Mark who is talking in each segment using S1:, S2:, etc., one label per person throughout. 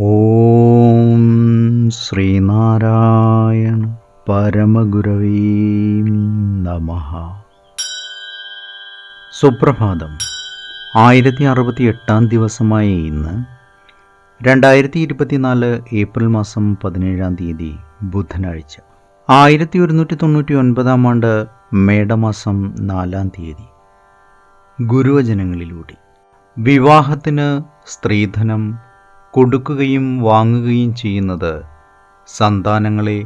S1: ഓം ശ്രീനാരായണ പരമഗുരവീ നമ. സുപ്രഭാതം. ആയിരത്തി അറുപത്തി എട്ടാം ദിവസമായ ഇന്ന് രണ്ടായിരത്തി ഇരുപത്തിനാല് ഏപ്രിൽ മാസം പതിനേഴാം തീയതി ബുധനാഴ്ച. ആയിരത്തി ഒരുന്നൂറ്റി തൊണ്ണൂറ്റി ഒൻപതാം ആണ്ട് മേടമാസം നാലാം തീയതി. ഗുരുവചനങ്ങളിലൂടെ. വിവാഹത്തിന് സ്ത്രീധനം കൊടുക്കുകയും വാങ്ങുകയും ചെയ്യുന്നത് സന്താനങ്ങളെ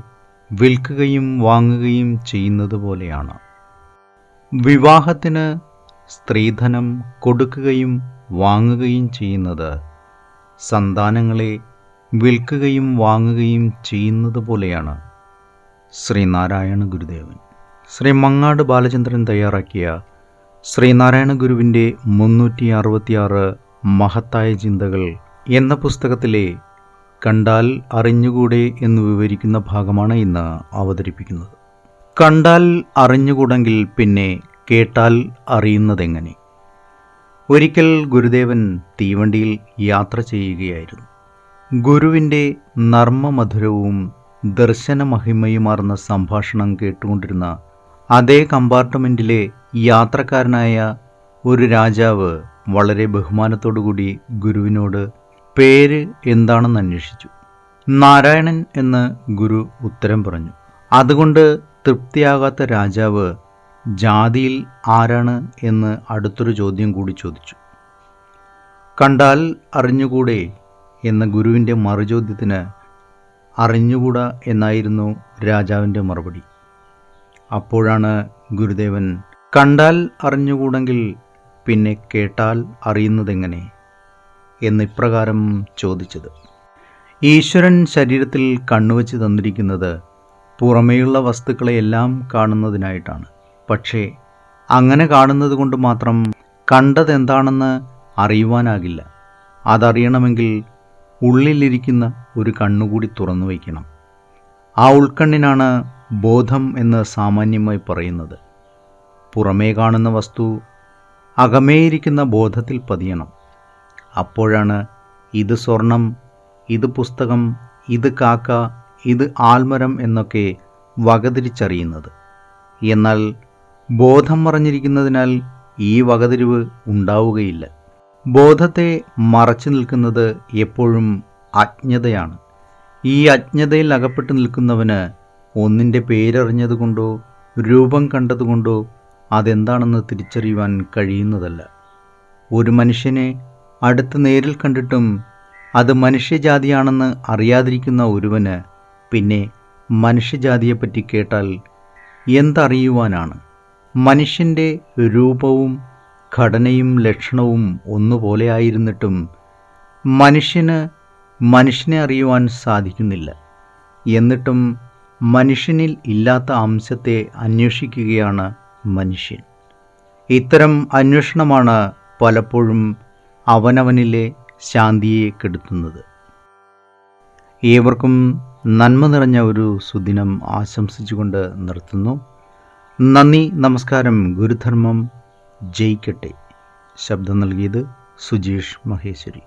S1: വിൽക്കുകയും വാങ്ങുകയും ചെയ്യുന്നത് പോലെയാണ്. വിവാഹത്തിന് സ്ത്രീധനം കൊടുക്കുകയും വാങ്ങുകയും ചെയ്യുന്നത് സന്താനങ്ങളെ വിൽക്കുകയും വാങ്ങുകയും ചെയ്യുന്നത് പോലെയാണ്. ശ്രീനാരായണ ഗുരുദേവൻ. ശ്രീ മങ്ങാട് ബാലചന്ദ്രൻ തയ്യാറാക്കിയ ശ്രീനാരായണ ഗുരുവിന്റെ മുന്നൂറ്റി അറുപത്തിയാറ് മഹത്തായ ചിന്തകൾ എന്ന പുസ്തകത്തിലെ കണ്ടാൽ അറിഞ്ഞുകൂടെ എന്ന് വിവരിക്കുന്ന ഭാഗമാണ് ഇന്ന് അവതരിപ്പിക്കുന്നത്. കണ്ടാൽ അറിഞ്ഞുകൂടെങ്കിൽ പിന്നെ കേട്ടാൽ അറിയുന്നതെങ്ങനെ? ഒരിക്കൽ ഗുരുദേവൻ തീവണ്ടിയിൽ യാത്ര ചെയ്യുകയായിരുന്നു. ഗുരുവിന്റെ നർമ്മമധുരവും ദർശനമഹിമയുമാർന്ന സംഭാഷണം കേട്ടുകൊണ്ടിരുന്ന അതേ കമ്പാർട്ട്മെന്റിലെ യാത്രക്കാരനായ ഒരു രാജാവ് വളരെ ബഹുമാനത്തോടുകൂടി ഗുരുവിനോട് പേര് എന്താണെന്ന് അന്വേഷിച്ചു. നാരായണൻ എന്ന് ഗുരു ഉത്തരം പറഞ്ഞു. അതുകൊണ്ട് തൃപ്തിയാകാത്ത രാജാവ് ജാതിയിൽ ആരാണ് എന്ന് അടുത്തൊരു ചോദ്യം കൂടി ചോദിച്ചു. കണ്ടാൽ അറിഞ്ഞുകൂടെ എന്ന ഗുരുവിന്റെ മറുചോദ്യത്തിന് അറിഞ്ഞുകൂടാ എന്നായിരുന്നു രാജാവിന്റെ മറുപടി. അപ്പോഴാണ് ഗുരുദേവൻ കണ്ടാൽ അറിഞ്ഞുകൂടെങ്കിൽ പിന്നെ കേട്ടാൽ അറിയുന്നതെങ്ങനെ? എന്നിപ്രകാരം ചോദിച്ചത്. ഈശ്വരൻ ശരീരത്തിൽ കണ്ണുവച്ച് തന്നിരിക്കുന്നത് പുറമേയുള്ള വസ്തുക്കളെയെല്ലാം കാണുന്നതിനായിട്ടാണ്. പക്ഷേ അങ്ങനെ കാണുന്നത് കൊണ്ട് മാത്രം കണ്ടതെന്താണെന്ന് അറിയുവാനാകില്ല. അതറിയണമെങ്കിൽ ഉള്ളിലിരിക്കുന്ന ഒരു കണ്ണുകൂടി തുറന്നു വയ്ക്കണം. ആ ഉൾക്കണ്ണിനാണ് ബോധം എന്ന് സാമാന്യമായി പറയുന്നത്. പുറമേ കാണുന്ന വസ്തു അകമേയിരിക്കുന്ന ബോധത്തിൽ പതിയണം. അപ്പോഴാണ് ഇത് സ്വർണം ഇത് പുസ്തകം ഇത് കാക്ക ഇത് ആൽമരം എന്നൊക്കെ വകതിരിച്ചറിയുന്നത് എന്നാൽ ബോധം മറഞ്ഞിരിക്കുന്നതിനാൽ ഈ വകതിരിവ് ഉണ്ടാവുകയില്ല. ബോധത്തെ മറച്ചു നിൽക്കുന്നത് എപ്പോഴും അജ്ഞതയാണ്. ഈ അജ്ഞതയിൽ അകപ്പെട്ടു നിൽക്കുന്നവന് ഒന്നിന്റെ പേരറിഞ്ഞതുകൊണ്ടോ രൂപം കണ്ടതുകൊണ്ടോ അതെന്താണെന്ന് തിരിച്ചറിയുവാൻ കഴിയുന്നതല്ല. ഒരു മനുഷ്യനെ അടുത്ത് നേരിൽ കണ്ടിട്ടും അത് മനുഷ്യജാതിയാണെന്ന് അറിയാതിരിക്കുന്ന ഒരുവന് പിന്നെ മനുഷ്യജാതിയെപ്പറ്റി കേട്ടാൽ എന്തറിയുവാനാണ്? മനുഷ്യന്റെ രൂപവും ഘടനയും ലക്ഷണവും ഒന്നുപോലെ ആയിരുന്നിട്ടും മനുഷ്യന് മനുഷ്യനെ അറിയുവാൻ സാധിക്കുന്നില്ല. എന്നിട്ടും മനുഷ്യനിൽ ഇല്ലാത്ത അംശത്തെ അന്വേഷിക്കുകയാണ് മനുഷ്യൻ. ഇത്തരം അന്വേഷണമാണ് പലപ്പോഴും അവനവനിലെ ശാന്തിയെ കെടുത്തുന്നത്. ഏവർക്കും നന്മ നിറഞ്ഞ ഒരു സുദിനം ആശംസിച്ചുകൊണ്ട് നിർത്തുന്നു. നന്ദി നമസ്കാരം ഗുരുധർമ്മം ജയിക്കട്ടെ. ശബ്ദം നൽകിയത് സുജീഷ് മഹേശ്വരി.